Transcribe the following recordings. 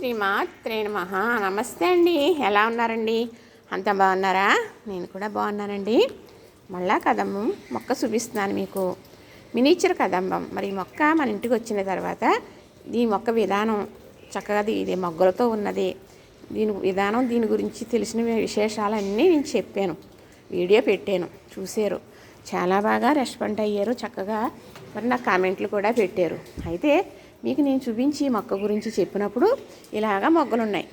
శ్రీమాత్రే నమః. నమస్తే అండి. ఎలా ఉన్నారండి? అంత బాగున్నారా? నేను కూడా బాగున్నానండి. మళ్ళా కదంబం మొక్క చూపిస్తున్నాను మీకు. మినిచర్ కదంబం. మరి ఈ మొక్క మన ఇంటికి వచ్చిన తర్వాత ఈ మొక్క విధానం చక్కగా ఇది- ఇది మొగ్గలతో ఉన్నది. దీని విధానం దీని గురించి తెలిసిన విశేషాలన్నీ నేను చెప్పాను. వీడియో పెట్టాను. చూశారు. చాలా బాగా రెస్పాండ్ అయ్యారు. చక్కగా మరి నాకు కామెంట్లు కూడా పెట్టారు. అయితే మీకు నేను చూపించి ఈ మొక్క గురించి చెప్పినప్పుడు ఇలాగా మొగ్గలు ఉన్నాయి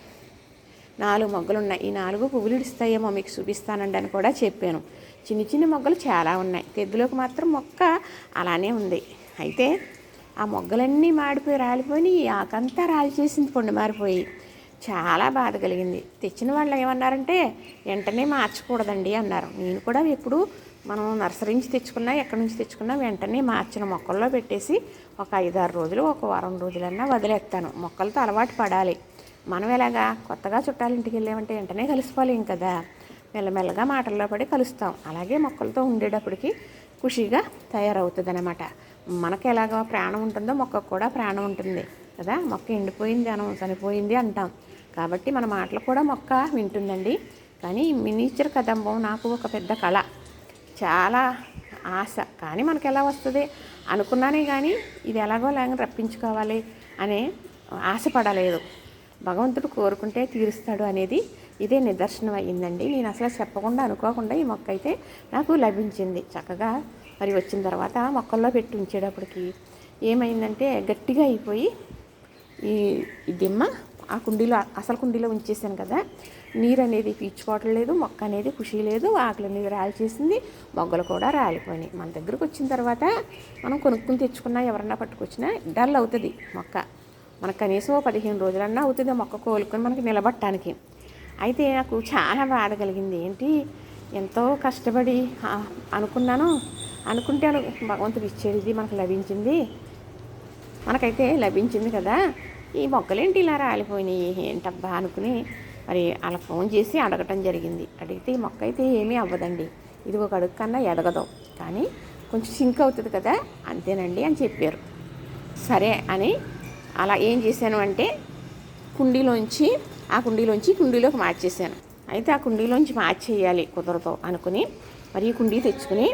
నాలుగు మొగ్గలు ఉన్నాయి ఈ నాలుగు పువ్వులు ఇస్తాయేమో మీకు చూపిస్తానండి అని కూడా చెప్పాను. చిన్న చిన్న మొగ్గలు చాలా ఉన్నాయి. తెద్దులోకి మాత్రం మొక్క అలానే ఉంది. అయితే ఆ మొగ్గలన్నీ మాడిపోయి రాలిపోయి ఆకంతా రాలి చేసింది పొండు మారిపోయి చాలా బాధ కలిగింది. తెచ్చిన వాళ్ళు ఏమన్నారంటే వెంటనే మార్చకూడదండి అన్నారు. నేను కూడా ఎప్పుడు మనం నర్సరీ నుంచి తెచ్చుకున్నా ఎక్కడి నుంచి తెచ్చుకున్నా వెంటనే మార్చిన మొక్కల్లో పెట్టేసి ఒక ఐదారు రోజులు ఒక వారం రోజులన్నా వదిలేస్తాను. మొక్కలతో అలవాటు పడాలి. మనం ఎలాగా కొత్తగా చుట్టాల ఇంటికి వెళ్ళామంటే వెంటనే కలిసిపోలేం కదా. మెల్లమెల్లగా మాటల్లో పడి కలుస్తాం. అలాగే మొక్కలతో ఉండేటప్పటికి ఖుషిగా తయారవుతుంది అనమాట మనకు ఎలాగో ప్రాణం ఉంటుందో మొక్కకు కూడా ప్రాణం ఉంటుంది కదా. మొక్క ఎండిపోయింది అనం చనిపోయింది అంటాం. కాబట్టి మన మాటలు కూడా మొక్క వింటుందండి. కానీ మినిచర్ కదంబం నాకు ఒక పెద్ద కళ. చాలా ఆశ. కానీ మనకు ఎలా వస్తుంది? అనుకున్నానే కానీ ఇది ఎలాగో లాగా రప్పించుకోవాలి అనే ఆశపడలేదు. భగవంతుడు కోరుకుంటే తీరుస్తాడు అనేది ఇదే నిదర్శనం అయ్యిందండి. నేను అసలు చెప్పకుండా అనుకోకుండా ఈ మొక్క అయితే నాకు లభించింది. చక్కగా మరి వచ్చిన తర్వాత మొక్కల్లో పెట్టి ఉంచేటప్పటికి ఏమైందంటే గట్టిగా అయిపోయి ఈ ఈ దిమ్మ ఆ కుండీలో అసలు కుండీలో ఉంచేసాను కదా. నీరు అనేది పీల్చుకోవటం లేదు మొక్క అనేది ఖుషి లేదు ఆకులు అనేది రాల్చేసింది మొగ్గలు కూడా రాలిపోయినాయి. మన దగ్గరకు వచ్చిన తర్వాత మనం కొనుక్కుని తెచ్చుకున్నా ఎవరన్నా పట్టుకొచ్చినా డల్ అవుతుంది మొక్క. మనకు కనీసం పదిహేను రోజులన్నా అవుతుంది మొక్క కోలుకొని మనకి నిలబట్టడానికి అయితే నాకు చాలా బాధ కలిగింది. ఏంటి? ఎంతో కష్టపడి అనుకున్నాను. అనుకుంటే అను భగవంతుడు ఇచ్చేది మనకు లభించింది. మనకైతే లభించింది కదా. ఈ మొక్కలేంటి ఇలా రాలిపోయినాయి? ఏంటబ్బా అనుకుని మరి అలా ఫోన్ చేసి అడగటం జరిగింది. అడిగితే ఈ మొక్క అయితే ఏమీ అవ్వదండి. ఇది ఒక అడుగు కన్నా ఎదగదు. కానీ కొంచెం సింక్ అవుతుంది కదా అంతేనండి అని చెప్పారు. సరే అని అలా ఏం చేశాను అంటే కుండీలోంచి ఆ కుండీలోంచి కుండీలోకి మార్చేసాను అయితే ఆ కుండీలోంచి మార్చేయాలి కుదరదు అనుకుని మరి ఈ కుండీ తెచ్చుకుని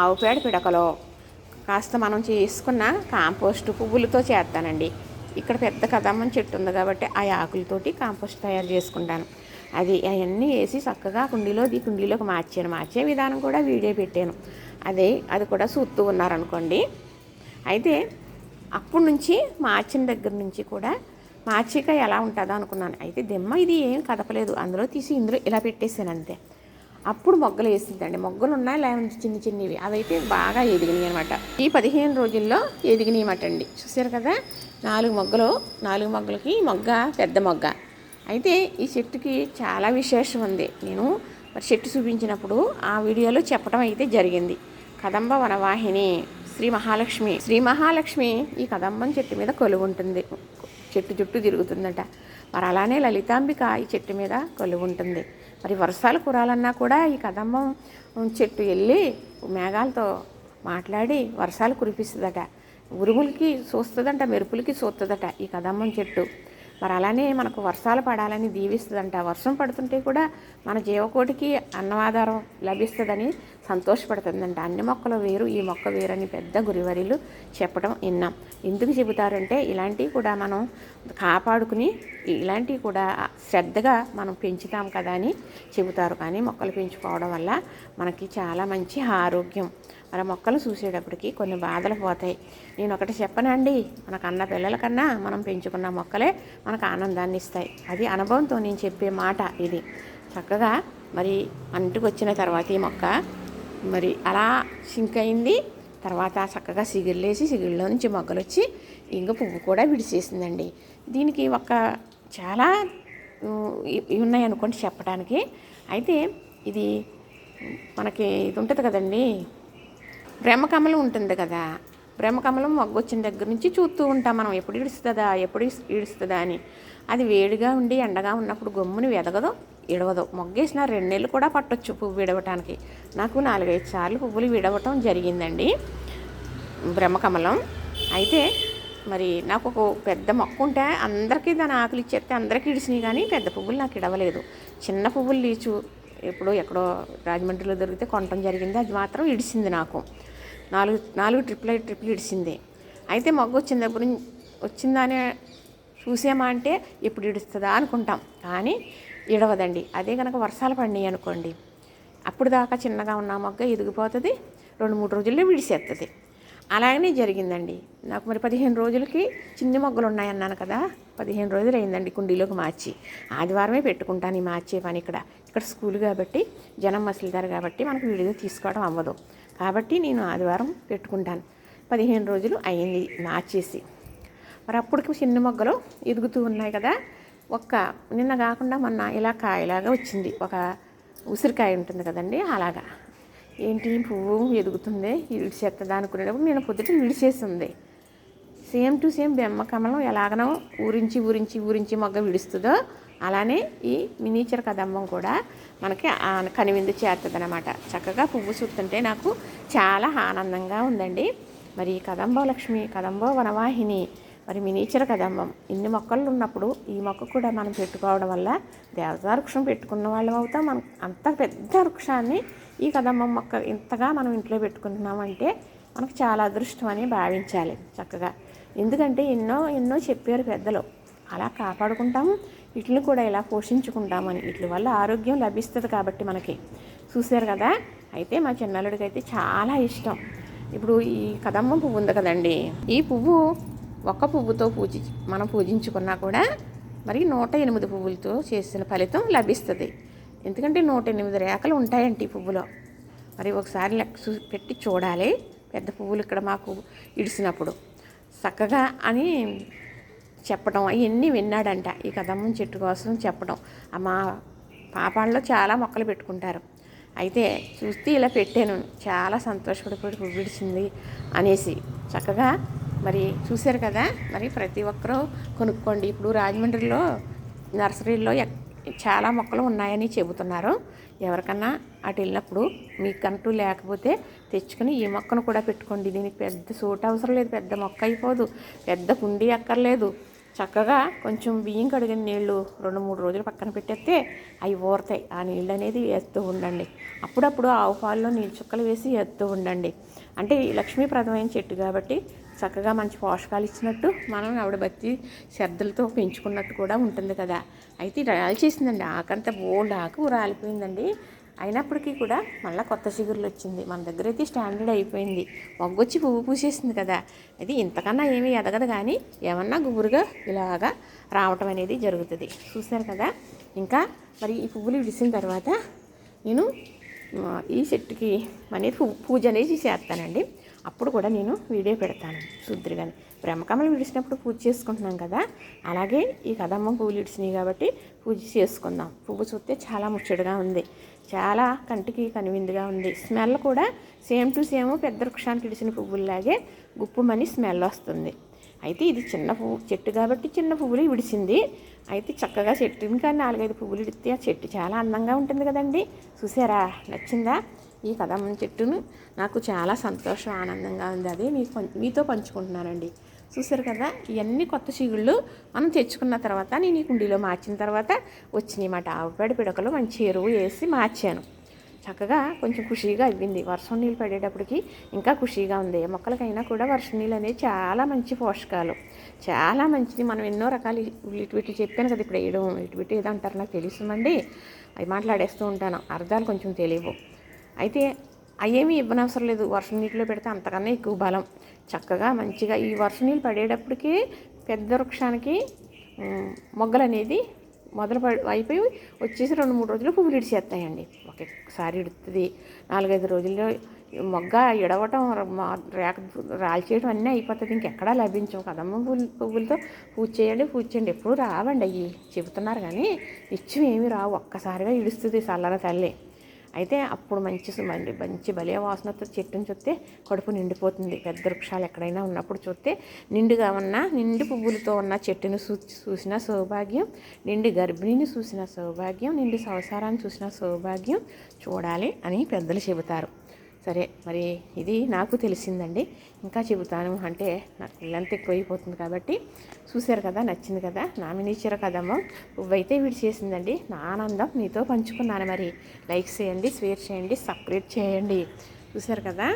ఆవు పేడ పిడకలో కాస్త మనం చేసుకున్న కాంపోస్ట్ పువ్వులతో చేస్తానండి. ఇక్కడ పెద్ద కదమ్మని చెట్టు ఉంది కాబట్టి ఆ ఆకులతోటి కాంపోస్ట్ తయారు చేసుకుంటాను. అది అవన్నీ వేసి చక్కగా కుండీలో ఈ కుండీలోకి మార్చాను. మార్చే విధానం కూడా వీడియో పెట్టాను. అదే అది కూడా చూస్తూ ఉన్నారనుకోండి. అయితే అప్పటి నుంచి మార్చిన దగ్గర నుంచి కూడా మార్చిక ఎలా ఉంటుందో అనుకున్నాను. అయితే దిమ్మ ఇది ఏం కదపలేదు. అందులో తీసి ఇందులో ఇలా పెట్టేసాను అంతే. అప్పుడు మొగ్గలు వేసిందండి. మొగ్గలు ఉన్నాయి లేవంటే చిన్న చిన్నవి. అవైతే బాగా ఎదిగినాయి అనమాట ఈ పదిహేను రోజుల్లో ఎదిగినాయన్నమాట అండి. చూసారు కదా? నాలుగు మొగ్గలు నాలుగు మొగ్గలకి మొగ్గ పెద్ద మొగ్గ. అయితే ఈ చెట్టుకి చాలా విశేషం ఉంది. నేను మరి చెట్టు చూపించినప్పుడు ఆ వీడియోలో చెప్పడం అయితే జరిగింది. కదంబ వనవాహిని శ్రీ మహాలక్ష్మి. శ్రీ మహాలక్ష్మి ఈ కదంబం చెట్టు మీద కొలువుంటుంది. చెట్టు చుట్టూ తిరుగుతుందట. మరి అలానే లలితాంబిక ఈ చెట్టు మీద కొలువుంటుంది. మరి వర్షాలు కురాలన్నా కూడా ఈ కదంబం చెట్టు వెళ్ళి మేఘాలతో మాట్లాడి వర్షాలు కురిపిస్తుందట. ఉరుములకి చూస్తుందంట మెరుపులకి చూస్తుందట ఈ కదమ్మం చెట్టు. మరి అలానే మనకు వర్షాలు పడాలని దీవిస్తుందంట. వర్షం పడుతుంటే కూడా మన జీవకోటికి అన్నవాధారం లభిస్తుందని సంతోషపడుతుందంట. అన్ని మొక్కలు వేరు ఈ మొక్క వేరని పెద్ద గురివరిలు చెప్పడం విన్నాం. ఎందుకు చెబుతారంటే ఇలాంటివి కూడా మనం కాపాడుకుని ఇలాంటివి కూడా శ్రద్ధగా మనం పెంచుతాం కదా అని చెబుతారు. కానీ మొక్కలు పెంచుకోవడం వల్ల మనకి చాలా మంచి ఆరోగ్యం. మన మొక్కలు చూసేటప్పటికి కొన్ని బాధలు పోతాయి. నేను ఒకటి చెప్పనండి మన కన్న పిల్లల కన్నా మనం పెంచుకున్న మొక్కలే మనకు ఆనందాన్ని ఇస్తాయి. అది అనుభవంతో నేను చెప్పే మాట ఇది. చక్కగా మరి అంటుకు వచ్చిన తర్వాత ఈ మొక్క మరి అలా సింక్ అయింది. తర్వాత చక్కగా సిగిళ్ళేసి సిగిళ్ళలో నుంచి మొగ్గలు వచ్చి ఇంక పువ్వు కూడా విడిచేసిందండి. దీనికి ఒక చాలా ఇవి ఉన్నాయి అనుకోండి చెప్పడానికి. అయితే ఇది మనకి ఇది ఉంటుంది కదండి? బ్రహ్మకమలం ఉంటుంది కదా. బ్రహ్మకమలం మొగ్గొచ్చిన దగ్గర నుంచి చూస్తూ ఉంటాం మనం. ఎప్పుడు ఇడుస్తుందా ఎప్పుడు ఇడుస్తుందా అని. అది వేడిగా ఉండి ఎండగా ఉన్నప్పుడు గమ్ముని వెదగదు ఇడవదో. మొగ్గేసిన రెండు నెలలు కూడా పట్టొచ్చు పువ్వు విడవటానికి. నాకు నాలుగైదు సార్లు పువ్వులు విడవటం జరిగిందండి. బ్రహ్మకమలం అయితే మరి నాకు ఒక పెద్ద మొక్క ఉంటే అందరికీ దాని ఆకులు ఇచ్చేస్తే అందరికీ ఇడిచినాయి కానీ పెద్ద పువ్వులు నాకు ఇడవలేదు. చిన్న పువ్వులు లీచు. ఎప్పుడో ఎక్కడో రాజమండ్రిలో దొరికితే కొనటం జరిగింది. అది మాత్రం ఇడిసింది నాకు. నాలుగు నాలుగు ట్రిపుల్ ఐదు ట్రిపుల్ ఇడిచింది అయితే మొగ్గ వచ్చినప్పుడు వచ్చిందనే చూసామా అంటే ఎప్పుడు ఇడుస్తుందా అనుకుంటాం. కానీ ఇడవదండి. అదే కనుక వర్షాలు పడినాయి అనుకోండి. అప్పుడు దాకా చిన్నగా ఉన్న మొగ్గ ఎదిగిపోతుంది రెండు మూడు రోజుల్లో విడిసేస్తుంది అలాగనే జరిగిందండి. నాకు మరి పదిహేను రోజులకి చిన్ని మొగ్గలు ఉన్నాయన్నాను కదా. పదిహేను రోజులు అయిందండి కుండీలోకి మార్చి. ఆదివారమే పెట్టుకుంటాను ఈ మార్చే పని ఇక్కడ. ఇక్కడ స్కూల్ కాబట్టి జనం మసులుతారు కాబట్టి మనకు విడిగా తీసుకోవడం అవ్వదు. కాబట్టి నేను ఆదివారం పెట్టుకుంటాను. పదిహేను రోజులు అయింది నాచేసి మరి అప్పటికి చిన్న మొగ్గలు ఎదుగుతూ ఉన్నాయి కదా. ఒక్క నిన్న కాకుండా మొన్న ఇలా కాయలాగా వచ్చింది. ఒక ఉసిరికాయ ఉంటుంది కదండి అలాగా. ఏంటి పువ్వు ఎదుగుతుంది ఇడిచేస్తుంది అనుకునేటప్పుడు నేను పొద్దుట విడిచేస్తుంది సేమ్ టు సేమ్ బెమ్మ కమలం ఎలాగనో ఊరించి ఊరించి ఊరించి మొగ్గ విడుస్తుందో అలానే ఈ మినీచర్ కదంబం కూడా మనకి కనివిందు కనువిందు చేస్తుంది అనమాట చక్కగా పువ్వు చూస్తుంటే నాకు చాలా ఆనందంగా ఉందండి. మరి ఈ లక్ష్మి కదంబో వనవాహిని మరి మినీచర్ కదంబం ఇన్ని మొక్కలు ఉన్నప్పుడు ఈ మొక్క కూడా మనం పెట్టుకోవడం వల్ల దేవతా వృక్షం పెట్టుకున్న వాళ్ళం అవుతాం. మనం అంత పెద్ద వృక్షాన్ని ఈ కదంబం మొక్క ఇంతగా మనం ఇంట్లో పెట్టుకుంటున్నామంటే మనకు చాలా అదృష్టం అని భావించాలి చక్కగా. ఎందుకంటే ఎన్నో ఎన్నో చెప్పారు పెద్దలు. అలా కాపాడుకుంటాము. వీటిని కూడా ఇలా పోషించుకుంటామని. వీటి వల్ల ఆరోగ్యం లభిస్తుంది కాబట్టి మనకి. చూశారు కదా? అయితే మా చిన్నల్లుడికి అయితే చాలా ఇష్టం. ఇప్పుడు ఈ కదమ్మ పువ్వు ఉంది కదండి. ఈ పువ్వు ఒక్క పువ్వుతో పూజి మనం పూజించుకున్నా కూడా మరి నూట ఎనిమిది పువ్వులతో చేసిన ఫలితం లభిస్తుంది. ఎందుకంటే నూట ఎనిమిది రేఖలు ఉంటాయండి ఈ పువ్వులో. మరి ఒకసారి లెక్క చూ పెట్టి చూడాలి. పెద్ద పువ్వులు ఇక్కడ మాకు ఇడిసినప్పుడు. చక్కగా అని చెప్పడం అవన్నీ విన్నాడంట. ఈ కదమ్మం చెట్టు కోసం చెప్పడం. మా పాపాల్లో చాలా మొక్కలు పెట్టుకుంటారు. అయితే చూస్తే ఇలా పెట్టాను. చాలా సంతోషపడిపోయి విడిచింది అనేసి. చక్కగా మరి చూశారు కదా? మరి ప్రతి ఒక్కరూ కొనుక్కోండి. ఇప్పుడు రాజమండ్రిలో నర్సరీలో ఎక్- చాలా మొక్కలు ఉన్నాయని చెబుతున్నారు. ఎవరికన్నా అటు వెళ్ళినప్పుడు మీకంటూ లేకపోతే తెచ్చుకుని ఈ మొక్కను కూడా పెట్టుకోండి. దీనికి పెద్ద సూట్ అవసరం లేదు. పెద్ద మొక్క అయిపోదు. పెద్ద కుండీ అక్కర్లేదు. చక్కగా కొంచెం బియ్యం కడిగిన నీళ్ళు రెండు మూడు రోజులు పక్కన పెట్టేస్తే అవి ఊరతాయి. ఆ నీళ్ళు అనేది వేస్తూ ఉండండి. అప్పుడప్పుడు ఆవు పాలలో నీళ్ళు చుక్కలు వేసి వేస్తూ ఉండండి. అంటే లక్ష్మీప్రదమైన చెట్టు కాబట్టి చక్కగా మంచి పోషకాలు ఇచ్చినట్టు మనం ఆవిడ బతి శ్రద్ధలతో పెంచుకున్నట్టు కూడా ఉంటుంది కదా. అయితే ఇది రాల్చేసిందండి. ఆకంతా బోల్డ్ ఆకు రాలిపోయిందండి. అయినప్పటికీ కూడా మళ్ళీ కొత్త చిగురులు వచ్చింది. మన దగ్గర అయితే స్టాండర్డ్ అయిపోయింది. మొగ్గొచ్చి పువ్వు పూసేసింది కదా. అది ఇంతకన్నా ఏమీ ఎదగదు కానీ ఏమన్నా గుబురుగా ఇలాగా రావటం అనేది జరుగుతుంది. చూశారు కదా? ఇంకా మరి ఈ పువ్వులు విడిసిన తర్వాత నేను ఈ చెట్టుకి అనేది పూజ అనేది చేస్తానండి. అప్పుడు కూడా నేను వీడియో పెడతాను. శుద్ధిగాని బ్రహ్మకమలు విడిచినప్పుడు పూజ చేసుకుంటున్నాం కదా? అలాగే ఈ కదమ్మ పువ్వులు విడిచినాయి కాబట్టి పూజ చేసుకుందాం. పువ్వు చూస్తే చాలా ముచ్చటగా ఉంది. చాలా కంటికి కనువిందుగా ఉంది. స్మెల్ కూడా సేమ్ టు సేమ్ పెద్ద వృక్షానికి ఇడిచిన పువ్వుల్లాగే గుప్పుమని స్మెల్ వస్తుంది. అయితే ఇది చిన్న పువ్వు చెట్టు కాబట్టి చిన్న పువ్వులు విడిచింది. అయితే చక్కగా చెట్టు ఇంకా నాలుగైదు పువ్వులు ఇడితే ఆ చెట్టు చాలా అందంగా ఉంటుంది కదండి. చూసారా? నచ్చిందా? ఈ కదమ్మ చెట్టును నాకు చాలా సంతోషం ఆనందంగా ఉంది. అది మీకు పం- మీతో పంచుకుంటున్నానండి. చూసారు కదా ఇవన్నీ కొత్త చిగుళ్ళు మనం తెచ్చుకున్న తర్వాత నేను ఈ కుండీలో మార్చిన తర్వాత వచ్చినాయి మాట ఆవుపేడ పిడకలు మంచి ఎరువు వేసి మార్చాను. చక్కగా కొంచెం ఖుషీగా అవ్వింది వర్షం నీళ్ళు పడేటప్పటికి ఇంకా ఖుషీగా ఉంది. మొక్కలకైనా కూడా వర్షం నీళ్ళు అనేది చాలా మంచి పోషకాలు. చాలా మంచిది. మనం ఎన్నో రకాలు ఇటు ఇటు చెప్పాను కదా ఇప్పుడు వేయడం ఇటు ఇటు ఏదో అంటారు నాకు తెలుసుమండి. అవి మాట్లాడేస్తూ ఉంటాను. అర్థాలు కొంచెం తెలియవు. అయితే అవేమి ఇవ్వనవసరం లేదు. వర్షం నీటిలో పెడితే అంతకన్నా ఎక్కువ బలం. చక్కగా మంచిగా ఈ వర్షం నీళ్ళు పడేటప్పటికి పెద్ద వృక్షానికి మొగ్గలు అనేది మొదలు పడి అయిపోయి వచ్చేసి రెండు మూడు రోజులు పువ్వులు ఇడిచేస్తాయండి. ఒకసారి ఇడుతుంది నాలుగైదు రోజుల్లో మొగ్గ ఇడవటం రేక రాల్చేయడం అన్నీ అయిపోతుంది. ఇంకెక్కడా లభించవు కదమ్మ పువ్వులు పువ్వులతో పూజ చేయండి పూజ చేయండి. ఎప్పుడు రావండి అవి చెబుతున్నారు కానీ నిత్యం ఏమి రావు. ఒక్కసారిగా ఇడుస్తుంది చల్లన తల్లి. అయితే అప్పుడు మంచి సుమండి మంచి బలే వాసనతో చెట్టుని చూస్తే కడుపు నిండిపోతుంది. పెద్ద వృక్షాలు ఎక్కడైనా ఉన్నప్పుడు చూస్తే నిండుగా ఉన్న నిండు పువ్వులతో ఉన్న చెట్టును చూ చూసిన సౌభాగ్యం నిండి గర్భిణిని చూసిన సౌభాగ్యం నిండి సంసారాన్ని చూసిన సౌభాగ్యం చూడాలి అని పెద్దలు చెబుతారు. సరే మరి ఇది నాకు తెలిసిందండి. ఇంకా చెబుతాను అంటే నాకు లెంత్ ఎక్కువైపోతుంది కాబట్టి చూశారు కదా నచ్చింది కదా నా మినిచర్ కదమ్మో పువ్వైతే వీడు చేసిందండి. నా ఆనందం మీతో పంచుకున్నాను మరి. లైక్ చేయండి షేర్ చేయండి సపరేట్ చేయండి. చూశారు కదా?